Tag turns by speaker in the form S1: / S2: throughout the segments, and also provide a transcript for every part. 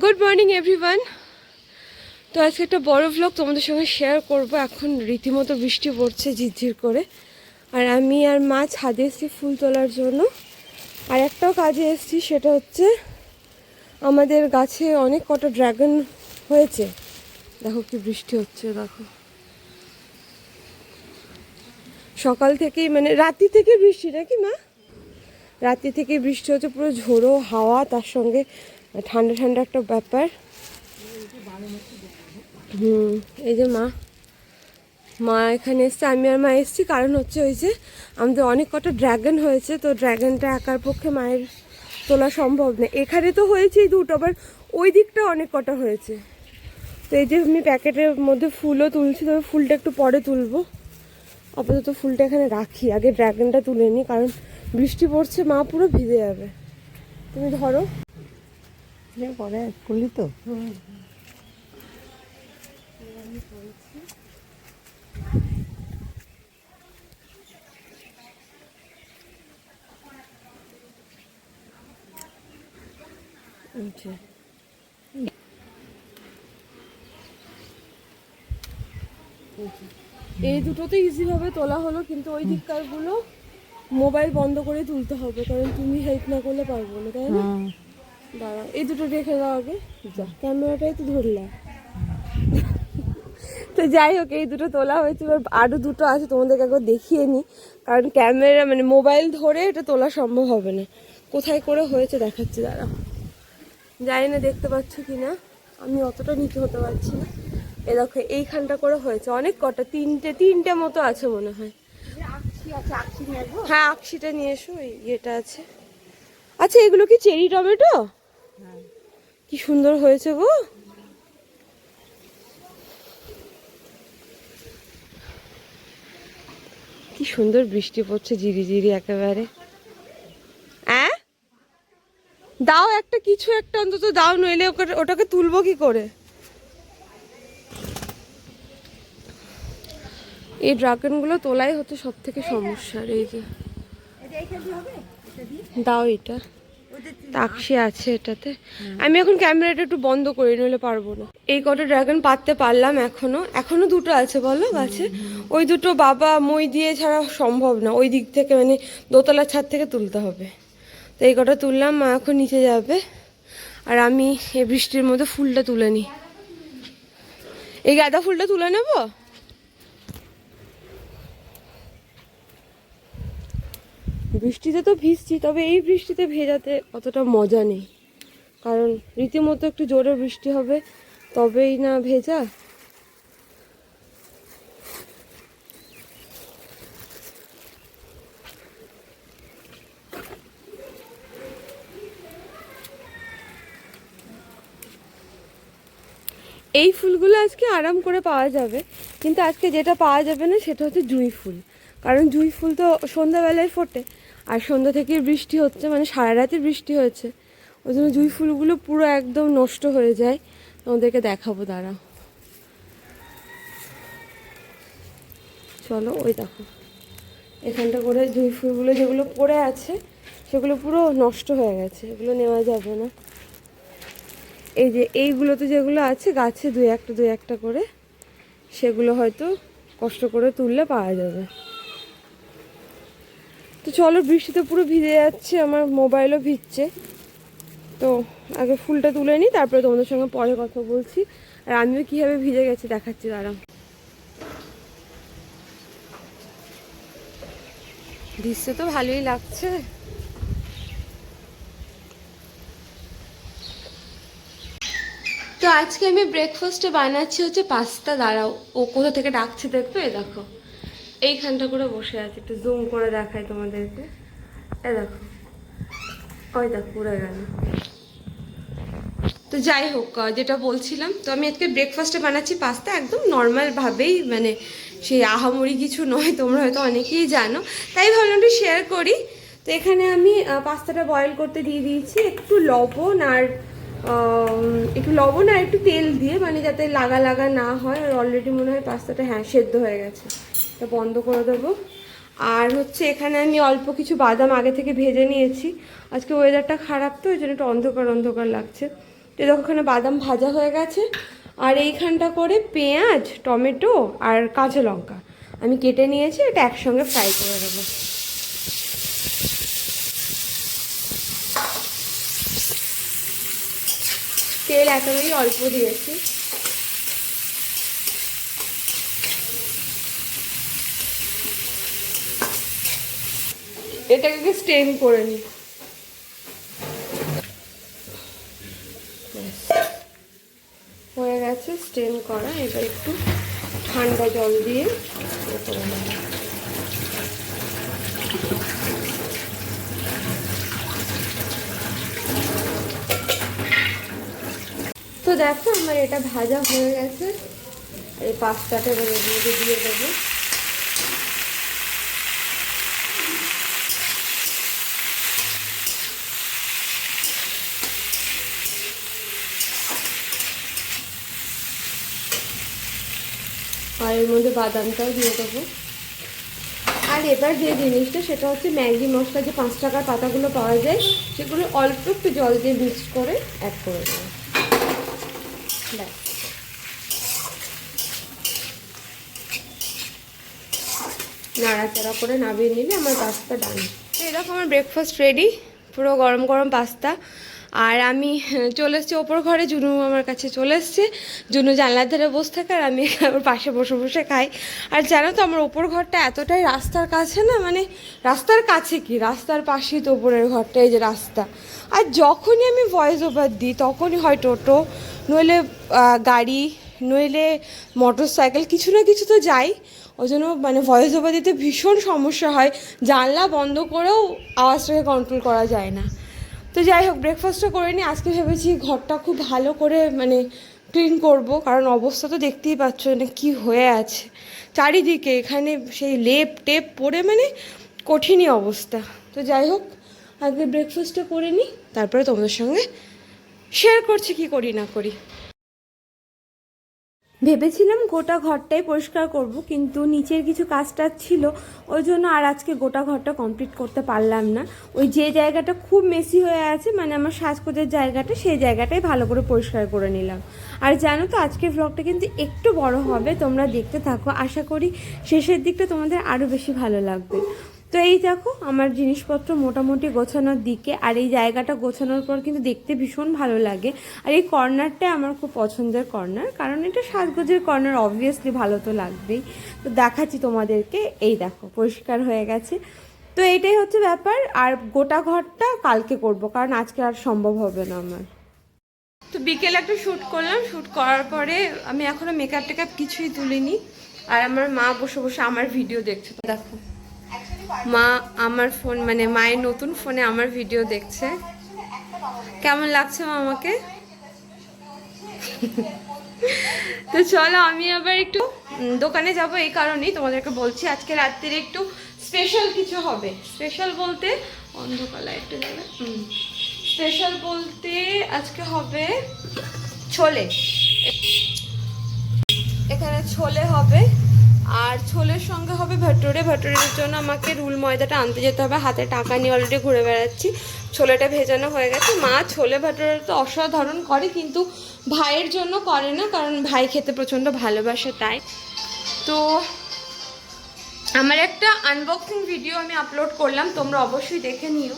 S1: Good morning everyone তো আজকে একটা বড় ভ্লগ তোমাদের সঙ্গে শেয়ার করব। এখন রীতিমতো বৃষ্টি পড়ছে ঝিরঝির করে। আর আমি আর মা ছাদে এসেছি ফুল তোলার জন্য। আর একটাও কাজে এসেছি, সেটা হচ্ছে আমাদের গাছে অনেক কটা ড্রাগন হয়েছে। দেখো কি বৃষ্টি হচ্ছে, দেখো। সকাল থেকেই মানে রাত্রি থেকে বৃষ্টি, নাকি মা? রাত্রি থেকে বৃষ্টি হচ্ছে, পুরো ঝোড়ো হাওয়া, তার সঙ্গে ঠান্ডা ঠান্ডা একটা ব্যাপার। হুম, এই যে মা। মা এখানে এসছে, আমি আর মা এসছি, কারণ হচ্ছে ওই যে আমাদের অনেক কটা ড্র্যাগন হয়েছে, তো ড্র্যাগনটা একার পক্ষে মায়ের তোলা সম্ভব না। এখানে তো হয়েছে দুটো, আবার ওই দিকটা অনেক কটা হয়েছে। তো এই যে আমি প্যাকেটের মধ্যে ফুলও তুলছি, তবে ফুলটা একটু পরে তুলবো। আপাতত ফুলটা এখানে রাখি, আগে ড্র্যাগনটা তুলে নিই, কারণ বৃষ্টি পড়ছে, মা পুরো ভিজে যাবে। তুমি ধরো।
S2: যে পরে করলি তো?
S1: আচ্ছা। এই দুটো তো ইজিভাবে তোলা হলো কিন্তু ওই দিককারগুলো মোবাইল বন্ধ করে তুলতে হবে কারণ তুমি হেল্প না করলে পারব না তাই না? দাঁড়া এই দুটো রেখে দাও আগে। ক্যামেরাটাই তো ধরলাম। তো যাই হোক, এই দুটো তোলা হয়েছে। এবার আরও দুটো আছে, তোমাদেরকে একবার দেখিয়ে নিই কারণ ক্যামেরা মানে মোবাইল ধরে এটা তোলা সম্ভব হবে না। কোথায় করে হয়েছে দেখাচ্ছি দাঁড়া জানি না, দেখতে পাচ্ছ কি না আমি অতটা নিচে হতে পারছি না। এ দেখো, এইখানটা করে হয়েছে। অনেক কটা, তিনটে তিনটে মতো আছে মনে হয়। হ্যাঁ আকশিটা নিয়ে এসো। ইয়েটা আছে। আচ্ছা এগুলো কি চেরি টমেটো? কি সুন্দর হয়েছে গো। কি সুন্দর বৃষ্টি পড়ছে জিরি জিরি একেবারে। দাও একটা কিছু একটা অন্তত দাও, নইলে ওটাকে তুলবো কি করে? এই ড্রাগনগুলো তোলাই হচ্ছে সব থেকে সমস্যা আর এই যে। দাও এটা। তাকসি আছে এটাতে। আমি এখন ক্যামেরাটা একটু বন্ধ করি, নইলে পারব না। এই কটা ড্রাগন পাততে পারলাম এখনও। এখনও দুটো আছে, বলো, গাছে? ওই দুটো বাবা মই দিয়ে ছাড়া সম্ভব না। ওই দিক থেকে মানে দোতলার ছাদ থেকে তুলতে হবে। তো এই কটা তুললাম, মা এখন নিচে যাবে। আর আমি এই বৃষ্টির মধ্যে ফুলটা তুলে নিই। এই গাঁদা ফুলটা তুলে নেব? বৃষ্টিতে তো ভিজছি, তবে এই বৃষ্টিতে ভেজাতে অতটা মজা নেই। কারণ রীতিমতো একটু জোরে বৃষ্টি হবে, তবেই না ভেজা। এই ফুলগুলো আজকে আরাম করে পাওয়া যাবে, কিন্তু আজকে যেটা পাওয়া যাবে না, সেটা হচ্ছে জুঁই ফুল। কারণ জুঁই ফুল তো সন্ধ্যাবেলায় ফোটে আর সন্ধ্যা থেকে বৃষ্টি হচ্ছে মানে সারা রাতে বৃষ্টি হয়েছে। ওই জন্য জুঁই ফুলগুলো পুরো একদম নষ্ট হয়ে যায়। তোমাদেরকে দেখাবো দাঁড়া চলো ওই দেখো। এখানটা করে জুঁই ফুলগুলো যেগুলো পড়ে আছে, সেগুলো পুরো নষ্ট হয়ে গেছে। এগুলো নেওয়া যাবে না। এই যে এইগুলোতে যেগুলো আছে, গাছে দুই একটা দুই একটা করে, সেগুলো হয়তো কষ্ট করে তুললে পাওয়া যাবে। তো চলো, বৃষ্টিতে পুরো ভিজে যাচ্ছে, আমার মোবাইলও ভিজছে। তো আগে ফুলটা তুলে নিই, তারপরে তোমাদের সঙ্গে পরে কথা বলছি। আর আমিও কীভাবে ভিজে গেছি দেখাচ্ছি দাঁড়া ভিজতে তো ভালোই লাগছে। তো আজকে আমি ব্রেকফাস্টে বানাচ্ছি হচ্ছে পাস্তা, দাঁড়াও। ও কোথা থেকে ডাকছে দেখতো এ দেখো। এইখানটা করে বসে আছে, একটু জুম করে দেখাই তোমাদেরকে। এ দেখো, ওই দেখো, উড়ে গেল। তো যাই হোক যেটা বলছিলাম, তো আমি আজকে ব্রেকফাস্টে বানাচ্ছি পাস্তা একদম নর্মালভাবেই মানে সেই আহামরি কিছু নয়, তোমরা হয়তো অনেকেই জানো। তাই ভাবলাম একটু শেয়ার করি। তো এখানে আমি পাস্তাটা বয়েল করতে দিয়ে দিয়েছি একটু লবণ আর একটু লবণ আর একটু তেল দিয়ে মানে যাতে লাগা লাগা না হয়, আর অলরেডি মনে হয় পাস্তাটা হ্যাঁ সেদ্ধ হয়ে গেছে। তা বন্ধ করে দেবো। আর হচ্ছে এখানে আমি অল্প কিছু বাদাম আগে থেকে ভেজে নিয়েছি। আজকে ওয়েদারটা খারাপ তো, ওই জন্য একটু অন্ধকার অন্ধকার লাগছে। তো দেখো ওখানে বাদাম ভাজা হয়ে গেছে। আর এইখানটা করে পেঁয়াজ, টমেটো আর কাঁচা লঙ্কা আমি কেটে নিয়েছি, এটা একসঙ্গে ফ্রাই করে দেবো। তেল একেবারেই অল্প দিয়েছি। এটাকে স্টেন করে নিই হয়ে গেছে স্টেন করা। এবার একটু ঠান্ডা জল দিয়ে। তো দেখো, আমার এটা ভাজা হয়ে গেছে। এই পাস্তাটা এবার দিয়ে দেবো। আর এর মধ্যে বাদামটাও দিয়ে দেবো। আর এবার যে জিনিসটা, সেটা হচ্ছে ম্যাগি মশলা, যে পাঁচ টাকার পাতাগুলো পাওয়া যায়, সেগুলো অল্প একটু জল দিয়ে মিক্স করে অ্যাড করে দেবো নাড়াচাড়া করে নামিয়ে নিলে আমার পাস্তা ডান এরকম আমার ব্রেকফাস্ট রেডি পুরো গরম গরম পাস্তা। আর আমি চলে এসেছি ওপর ঘরে, জুনু আমার কাছে চলে এসছে। জুনু জানলার ধারে বসে থাকে আর আমি আমার পাশে বসে বসে খাই। আর জানো তো, আমার ওপর ঘরটা এতটাই রাস্তার কাছে না মানে রাস্তার কাছে কি? রাস্তার পাশেই তো ওপরের ঘরটা, এই যে রাস্তা। আর যখনই আমি ভয়েস ওভার দিই, তখনই হয় টোটো, নইলে গাড়ি, নইলে মোটর সাইকেল কিছু না কিছু তো যাই। ওই জন্য মানে ভয়েস ওভার দিতে ভীষণ সমস্যা হয়। জানলা বন্ধ করেও আওয়াজটাকে কন্ট্রোল করা যায় না। তো যাই হোক ব্রেকফাস্টও করে নিই আজকে ভেবেছি ঘরটা খুব ভালো করে মানে ক্লিন করব, কারণ অবস্থা তো দেখতেই পাচ্ছ মানে কী হয়ে আছে। চারিদিকে এখানে সেই লেপ টেপ পরে মানে কঠিনই অবস্থা। তো যাই হোক আগে ব্রেকফাস্টটা করে নিই তারপরে তোমাদের সঙ্গে শেয়ার করছি কি করি না করি। ভেবেছিলাম গোটা ঘরটাই পরিষ্কার করব, কিন্তু নিচের কিছু কাজ টাজ ছিল, ওই জন্য আর আজকে গোটা ঘরটা কমপ্লিট করতে পারলাম না। ওই যে জায়গাটা খুব মেসি হয়ে আছে মানে আমার সাজগোজের জায়গাটা, সেই জায়গাটাই ভালো করে পরিষ্কার করে নিলাম। আর জানো তো আজকের ব্লগটা কিন্তু একটু বড় হবে, তোমরা দেখতে থাকো। আশা করি শেষের দিকটা তোমাদের আরও বেশি ভালো লাগবে। তো এই দেখো, আমার জিনিসপত্র মোটামুটি গোছানোর দিকে, আর এই জায়গাটা গোছানোর পর কিন্তু দেখতে ভীষণ ভালো লাগে। আর এই কর্নারটা আমার খুব পছন্দের কর্নার, কারণ এটা সাজগোজের কর্নার অবভিয়াসলি ভালো তো লাগবেই। তো দেখাচ্ছি তোমাদেরকে, এই দেখো, পরিষ্কার হয়ে গেছে। তো এটাই হচ্ছে ব্যাপার, আর গোটা ঘরটা কালকে করব, কারণ আজকে আর সম্ভব হবে না আমার। তো বিকেলে একটা শ্যুট করলাম শ্যুট করার পরে আমি এখনও মেকআপ টেকআপ কিছুই তুলিনি, আর আমার মা বসে বসে আমার ভিডিও দেখছে। দেখো মা আমার ফোন মানে মায়ের নতুন ফোনে আমার ভিডিও দেখছে। কেমন লাগছে মা আমাকে? তো চলো আমি আবার একটু দোকানে যাব এই কারণেই তোমাদেরকে বলছি, আজকে রাত্রির একটু স্পেশাল কিছু হবে। স্পেশাল বলতে, অন্ধকার লাইটটা যাবে। স্পেশাল বলতে আজকে হবে ছোলে। এখানে ছোলে হবে। আর ছোলের সঙ্গে হবে ভটুরে। ভটুরের জন্য আমাকে রুল ময়দাটা আনতে যেতে হবে। হাতে টাকা নিয়ে অলরেডি ঘুরে বেড়াচ্ছি। ছোলেটা ভেজানো হয়ে গেছে। মা ছোলে ভটুরে তো অসাধারণ করে, কিন্তু ভাইয়ের জন্য করে না, কারণ ভাই খেতে প্রচণ্ড ভালোবাসে তাই। তো আমার একটা আনবক্সিং ভিডিও আমি আপলোড করলাম, তোমরা অবশ্যই দেখে নিও।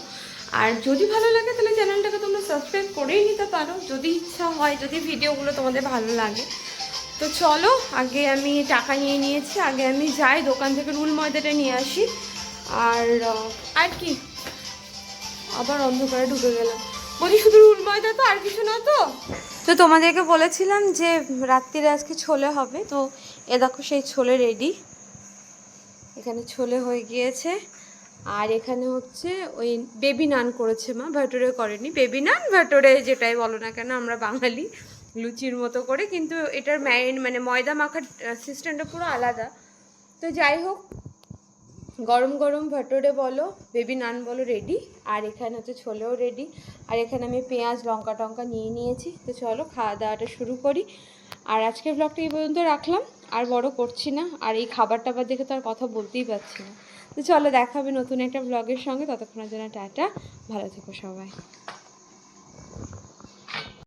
S1: আর যদি ভালো লাগে, তাহলে চ্যানেলটাকে তোমরা সাবস্ক্রাইব করেই নিতে পারো। যদি ইচ্ছা হয়, যদি ভিডিওগুলো তোমাদের ভালো লাগে। তো চলো, আগে আমি টাকা নিয়ে নিয়েছি, আগে আমি যাই, দোকান থেকে রুল ময়দাটা নিয়ে আসি। আর আর কি? আবার অন্ধকারে ঢুকে গেলাম। বলি শুধু রুল ময়দা তো, আর কিছু না তো? তো তোমাদেরকে বলেছিলাম যে রাত্রিরে আজকে ছোলে হবে, তো এ দেখো সেই ছোলে রেডি এখানে ছোলে হয়ে গিয়েছে। আর এখানে হচ্ছে ওই বেবি নান করেছে মা, ভাটুরে করেনি। বেবি নান, ভাটুরে যেটাই বলো না কেন, আমরা বাঙালি। লুচির মতো করে, কিন্তু এটার ম্যারিন মানে ময়দা মাখার সিস্টেমটা পুরো আলাদা। তো যাই হোক, গরম গরম ভটোরে বলো বেবি নান বলো রেডি আর এখানে হচ্ছে ছোলেও রেডি আর এখানে আমি পেঁয়াজ, লঙ্কা টঙ্কা নিয়ে নিয়েছি। তো চলো খাওয়া দাওয়াটা শুরু করি। আর আজকের ব্লগটা এই পর্যন্ত রাখলাম, আর বড় করছি না, আর এই খাবার টাবার দেখে তো আর কথা বলতেই পারছি না। তো চলো দেখা হবে নতুন একটা ব্লগের সঙ্গে, ততক্ষণের জন্য টাটা, ভালো থেকো সবাই।